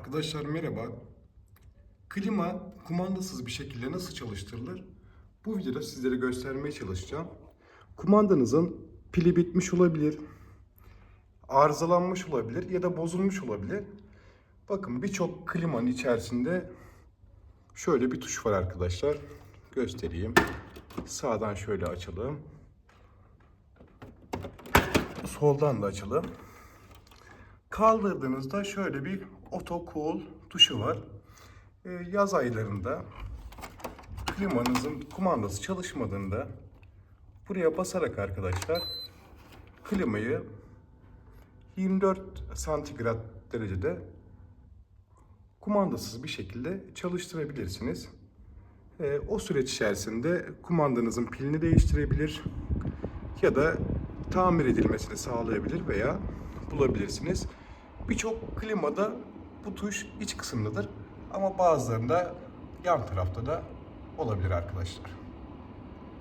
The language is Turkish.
Arkadaşlar merhaba. Klima kumandasız bir şekilde nasıl çalıştırılır? Bu videoda sizlere göstermeye çalışacağım. Kumandanızın pili bitmiş olabilir, arızalanmış olabilir ya da bozulmuş olabilir. Bakın birçok klimanın içerisinde şöyle bir tuş var arkadaşlar. Göstereyim. Sağdan şöyle açalım. Soldan da açalım. Kaldırdığınızda şöyle bir auto cool tuşu var. Ee, yaz aylarında klimanızın kumandası çalışmadığında buraya basarak arkadaşlar klimayı 24 santigrat derecede kumandasız bir şekilde çalıştırabilirsiniz. Ee, o süreç içerisinde kumandanızın pilini değiştirebilir ya da tamir edilmesini sağlayabilir veya bulabilirsiniz. Birçok klimada bu tuş iç kısımdadır ama bazılarında yan tarafta da olabilir arkadaşlar.